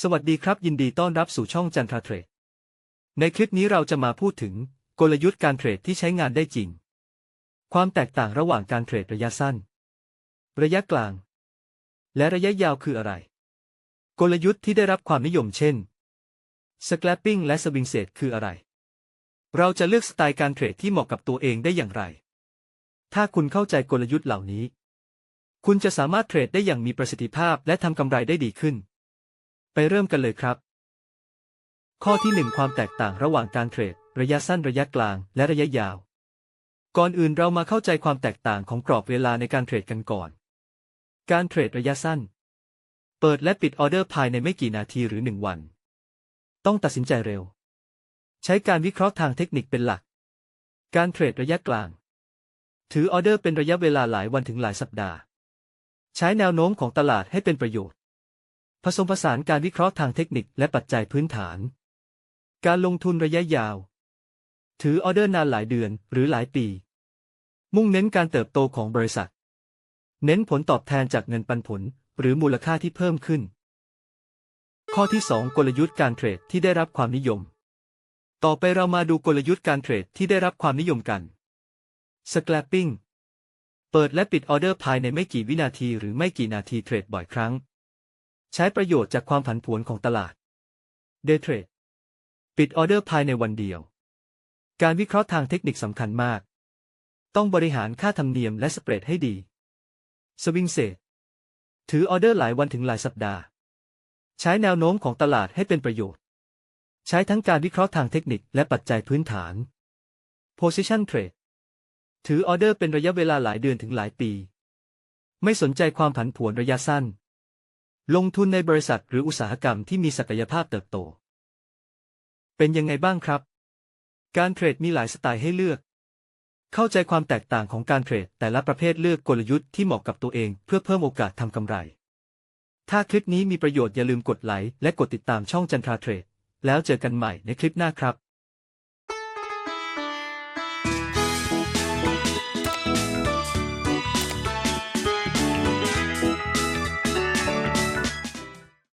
สวัสดีครับยินดีต้อนรับสู่ช่องจันทราเทรด ในคลิปนี้เราจะมาพูดถึงกลยุทธ์การเทรดที่ใช้งานได้จริง ความแตกต่างระหว่างการเทรดระยะสั้น ระยะกลาง และระยะยาวคืออะไร กลยุทธ์ที่ได้รับความนิยมเช่น scalping และ swing trade คืออะไร เราจะเลือกสไตล์การเทรดที่เหมาะกับตัวเองได้อย่างไร ถ้าคุณเข้าใจกลยุทธ์เหล่านี้ คุณจะสามารถเทรดได้อย่างมีประสิทธิภาพและทำกำไรได้ดีขึ้น ไปเริ่มกันเลยครับ ข้อที่ 1 ความแตกต่างระหว่างการเทรด ระยะสั้นระยะกลางและระยะยาว ก่อนอื่นเรามาเข้าใจความแตกต่างของกรอบเวลาในการเทรดกันก่อน การเทรดระยะสั้น เปิดและปิดออเดอร์ภายในไม่กี่นาทีหรือ 1 วัน ต้องตัดสินใจเร็ว ใช้การวิเคราะห์ทางเทคนิคเป็นหลัก การเทรดระยะกลาง ถือออเดอร์เป็นระยะเวลาหลายวันถึงหลายสัปดาห์ ใช้แนวโน้มของตลาดให้เป็นประโยชน์ ผสมผสานการวิเคราะห์ทางเทคนิคและปัจจัยพื้นฐาน การลงทุนระยะยาว ถือออเดอร์นานหลายเดือนหรือหลายปี มุ่งเน้นการเติบโตของบริษัท เน้นผลตอบแทนจากเงินปันผล หรือมูลค่าที่เพิ่มขึ้น ข้อที่ 2 กลยุทธ์การเทรดที่ได้รับความนิยม ต่อไปเรามาดูกลยุทธ์การเทรดที่ได้รับความนิยมกัน scalping เปิดและปิดออเดอร์ภายในไม่กี่วินาทีหรือไม่กี่นาทีเทรดบ่อยครั้ง ใช้ประโยชน์จากความผันผวนของตลาด Day Trade ปิดออเดอร์ภายในวันเดียว การวิเคราะห์ทางเทคนิคสำคัญมาก ต้องบริหารค่าธรรมเนียมและสเปรดให้ดี Swing Trade ถือออเดอร์หลายวันถึงหลายสัปดาห์ ใช้แนวโน้มของตลาดให้เป็นประโยชน์ ใช้ทั้งการวิเคราะห์ทางเทคนิคและปัจจัยพื้นฐาน Position Trade ถือออเดอร์เป็นระยะเวลาหลายเดือนถึงหลายปี ไม่สนใจความผันผวนระยะสั้น ลงทุนในบริษัทหรืออุตสาหกรรมที่มีศักยภาพเติบโต เป็นยังไงบ้างครับ การเทรดมีหลายสไตล์ให้เลือก เข้าใจความแตกต่างของการเทรด แต่ละประเภทเลือกกลยุทธ์ที่เหมาะกับตัวเองเพื่อเพิ่มโอกาสทำกำไร ถ้าคลิปนี้มีประโยชน์อย่าลืมกดไลค์และกดติดตามช่องจันทราเทรด แล้วเจอกันใหม่ในคลิปหน้าครับ